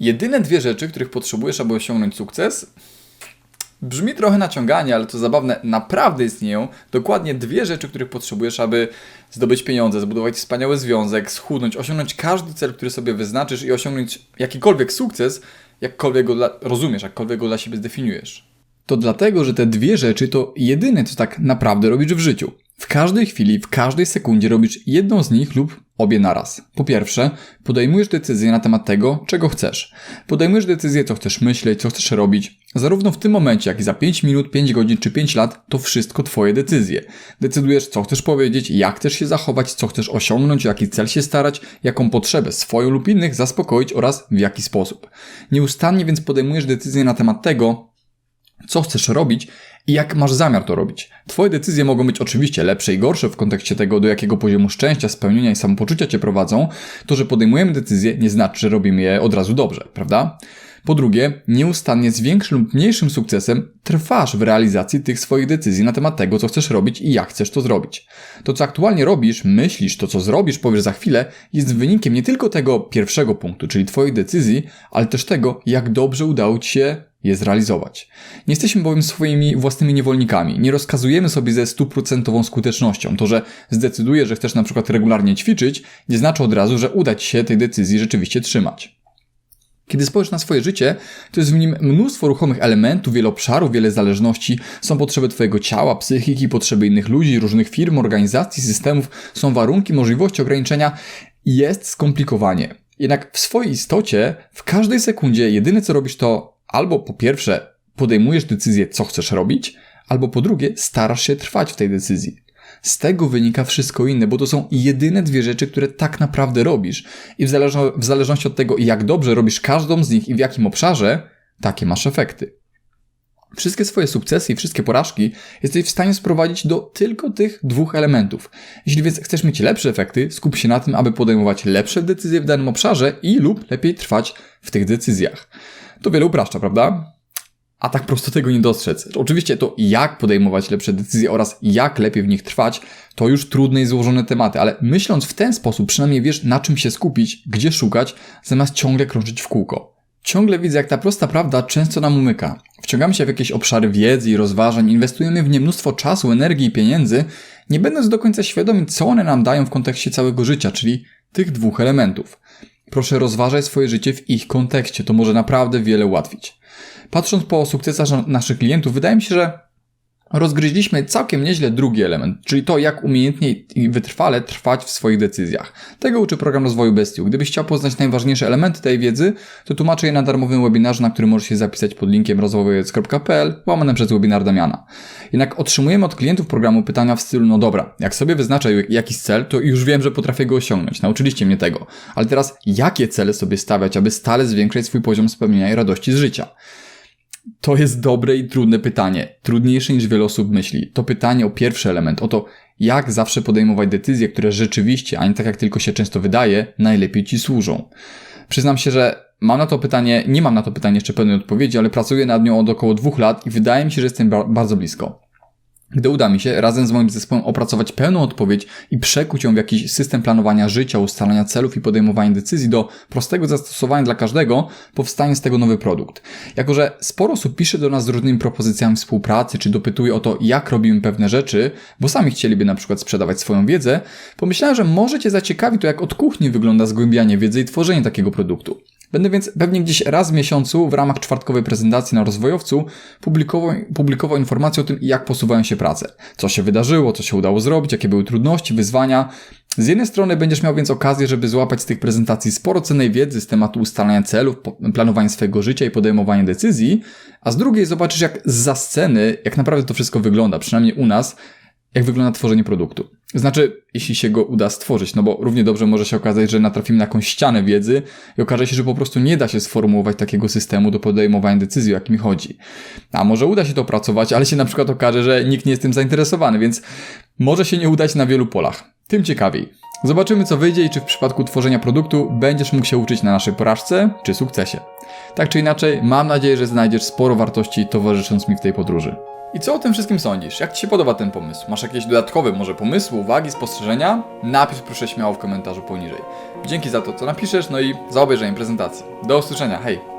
Jedyne dwie rzeczy, których potrzebujesz, aby osiągnąć sukces, brzmi trochę naciąganie, ale to zabawne, naprawdę istnieją dokładnie dwie rzeczy, których potrzebujesz, aby zdobyć pieniądze, zbudować wspaniały związek, schudnąć, osiągnąć każdy cel, który sobie wyznaczysz i osiągnąć jakikolwiek sukces, jakkolwiek go dla, rozumiesz, jakkolwiek go dla siebie zdefiniujesz. To dlatego, że te dwie rzeczy to jedyne, co tak naprawdę robisz w życiu. W każdej chwili, w każdej sekundzie robisz jedną z nich lub obie naraz. Po pierwsze, podejmujesz decyzję na temat tego, czego chcesz. Podejmujesz decyzję, co chcesz myśleć, co chcesz robić. Zarówno w tym momencie, jak i za 5 minut, 5 godzin czy 5 lat, to wszystko Twoje decyzje. Decydujesz, co chcesz powiedzieć, jak chcesz się zachować, co chcesz osiągnąć, o jaki cel się starać, jaką potrzebę swoją lub innych zaspokoić oraz w jaki sposób. Nieustannie więc podejmujesz decyzję na temat tego, co chcesz robić i jak masz zamiar to robić. Twoje decyzje mogą być oczywiście lepsze i gorsze w kontekście tego, do jakiego poziomu szczęścia, spełnienia i samopoczucia cię prowadzą. To, że podejmujemy decyzje, nie znaczy, że robimy je od razu dobrze, prawda? Po drugie, nieustannie z większym lub mniejszym sukcesem trwasz w realizacji tych swoich decyzji na temat tego, co chcesz robić i jak chcesz to zrobić. To, co aktualnie robisz, myślisz, to, co zrobisz, powiesz za chwilę, jest wynikiem nie tylko tego pierwszego punktu, czyli Twojej decyzji, ale też tego, jak dobrze udało Ci się je zrealizować. Nie jesteśmy bowiem swoimi własnymi niewolnikami. Nie rozkazujemy sobie ze stuprocentową skutecznością. To, że zdecydujesz, że chcesz na przykład regularnie ćwiczyć, nie znaczy od razu, że uda Ci się tej decyzji rzeczywiście trzymać. Kiedy spojrzysz na swoje życie, to jest w nim mnóstwo ruchomych elementów, wiele obszarów, wiele zależności. Są potrzeby Twojego ciała, psychiki, potrzeby innych ludzi, różnych firm, organizacji, systemów, są warunki, możliwości, ograniczenia. Jest skomplikowanie. Jednak w swojej istocie, w każdej sekundzie, jedyne co robisz to albo po pierwsze podejmujesz decyzję, co chcesz robić, albo po drugie starasz się trwać w tej decyzji. Z tego wynika wszystko inne, bo to są jedyne dwie rzeczy, które tak naprawdę robisz. I w, w zależności od tego, jak dobrze robisz każdą z nich i w jakim obszarze, takie masz efekty. Wszystkie swoje sukcesy i wszystkie porażki jesteś w stanie sprowadzić do tylko tych dwóch elementów. Jeśli więc chcesz mieć lepsze efekty, skup się na tym, aby podejmować lepsze decyzje w danym obszarze i lub lepiej trwać w tych decyzjach. To wiele upraszcza, prawda? A tak prosto tego nie dostrzec. Oczywiście to jak podejmować lepsze decyzje oraz jak lepiej w nich trwać, to już trudne i złożone tematy, ale myśląc w ten sposób, przynajmniej wiesz na czym się skupić, gdzie szukać, zamiast ciągle krążyć w kółko. Ciągle widzę, jak ta prosta prawda często nam umyka. Wciągamy się w jakieś obszary wiedzy i rozważań, inwestujemy w nie mnóstwo czasu, energii i pieniędzy, nie będąc do końca świadomi, co one nam dają w kontekście całego życia, czyli tych dwóch elementów. Proszę rozważać swoje życie w ich kontekście, to może naprawdę wiele ułatwić. Patrząc po sukcesach naszych klientów, wydaje mi się, że rozgryźliśmy całkiem nieźle drugi element, czyli to, jak umiejętnie i wytrwale trwać w swoich decyzjach. Tego uczy program rozwoju Bestiu. Gdybyś chciał poznać najważniejsze elementy tej wiedzy, to tłumaczę je na darmowym webinarze, na który możesz się zapisać pod linkiem rozwojowiec.pl, łamane przez webinar Damiana. Jednak otrzymujemy od klientów programu pytania w stylu, no dobra, jak sobie wyznaczę jakiś cel, to już wiem, że potrafię go osiągnąć. Nauczyliście mnie tego. Ale teraz, jakie cele sobie stawiać, aby stale zwiększać swój poziom spełnienia i radości z życia? To jest dobre i trudne pytanie. Trudniejsze niż wiele osób myśli. To pytanie o pierwszy element, o to, jak zawsze podejmować decyzje, które rzeczywiście, a nie tak jak tylko się często wydaje, najlepiej ci służą. Przyznam się, że mam na to pytanie, nie mam na to pytanie jeszcze pełnej odpowiedzi, ale pracuję nad nią od około dwóch lat i wydaje mi się, że jestem bardzo blisko. Gdy uda mi się razem z moim zespołem opracować pełną odpowiedź i przekuć ją w jakiś system planowania życia, ustalania celów i podejmowania decyzji do prostego zastosowania dla każdego, powstanie z tego nowy produkt. Jako, że sporo osób pisze do nas z różnymi propozycjami współpracy, czy dopytuje o to, jak robimy pewne rzeczy, bo sami chcieliby na przykład sprzedawać swoją wiedzę, pomyślałem, że może Cię zaciekawi to, jak od kuchni wygląda zgłębianie wiedzy i tworzenie takiego produktu. Będę więc pewnie gdzieś raz w miesiącu w ramach czwartkowej prezentacji na rozwojowcu publikował, publikował informacje o tym, jak posuwają się prace. Co się wydarzyło, co się udało zrobić, jakie były trudności, wyzwania. Z jednej strony będziesz miał więc okazję, żeby złapać z tych prezentacji sporo cennej wiedzy z tematu ustalania celów, planowania swojego życia i podejmowania decyzji, a z drugiej zobaczysz jak za sceny, jak naprawdę to wszystko wygląda, przynajmniej u nas, jak wygląda tworzenie produktu. Znaczy, jeśli się go uda stworzyć, no bo równie dobrze może się okazać, że natrafimy na jakąś ścianę wiedzy i okaże się, że po prostu nie da się sformułować takiego systemu do podejmowania decyzji, o jakim mi chodzi. A może uda się to opracować, ale się na przykład okaże, że nikt nie jest tym zainteresowany, więc może się nie udać na wielu polach. Tym ciekawiej. Zobaczymy, co wyjdzie i czy w przypadku tworzenia produktu będziesz mógł się uczyć na naszej porażce czy sukcesie. Tak czy inaczej, mam nadzieję, że znajdziesz sporo wartości towarzysząc mi w tej podróży. I co o tym wszystkim sądzisz? Jak Ci się podoba ten pomysł? Masz jakieś dodatkowe może pomysły, uwagi, spostrzeżenia? Napisz proszę śmiało w komentarzu poniżej. Dzięki za to, co napiszesz, no i za obejrzenie prezentacji. Do usłyszenia, hej!